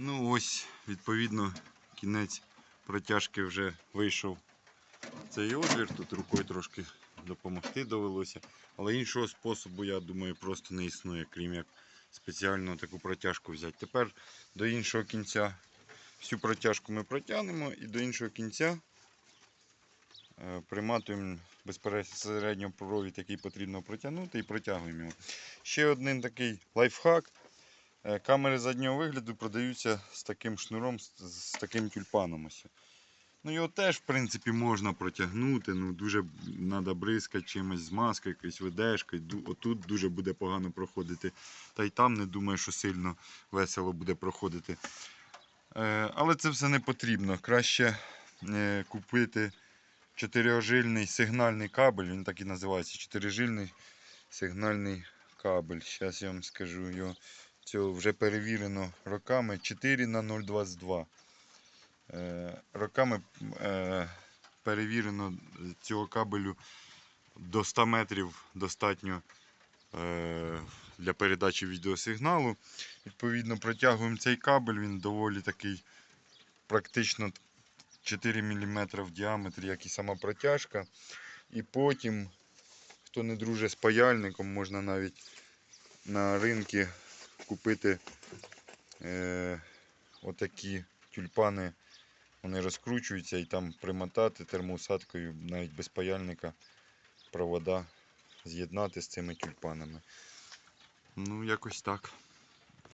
Ну ось, відповідно, кінець протяжки вже вийшов цей отвір. Тут рукою трошки допомогти довелося. Але іншого способу, я думаю, просто не існує, крім як спеціально таку протяжку взяти. Тепер до іншого кінця всю протяжку ми протягнемо і до іншого кінця е, приматуємо безпосередньо провід, який потрібно протягнути, і протягуємо його. Ще один такий лайфхак. Е, Камери заднього вигляду продаються з таким шнуром, з, таким тюльпаном. Ну його теж, в принципі, можна протягнути. Ну, дуже треба бризкати чимось з маскою, якоюсь ведешкою. Отут дуже буде погано проходити. Та й там не думаю, що сильно весело буде проходити. Е, але це все не потрібно. Краще е, купити чотирьожильний сигнальний кабель. Він так і називається. Чотирижильний сигнальний кабель. Зараз я вам скажу його. Цього вже перевірено роками 4 на 022. Е, роками е, перевірено цього кабелю до 100 метрів достатньо е, для передачі відеосигналу. Відповідно, протягуємо цей кабель, він доволі такий практично 4 мм в діаметрі, як і сама протяжка. І потім, хто не друже з паяльником, можна навіть на ринку купити е, отакі тюльпани. Вони розкручуються і там примотати термоусадкою навіть без паяльника провода з'єднати з цими тюльпанами. Ну, якось так.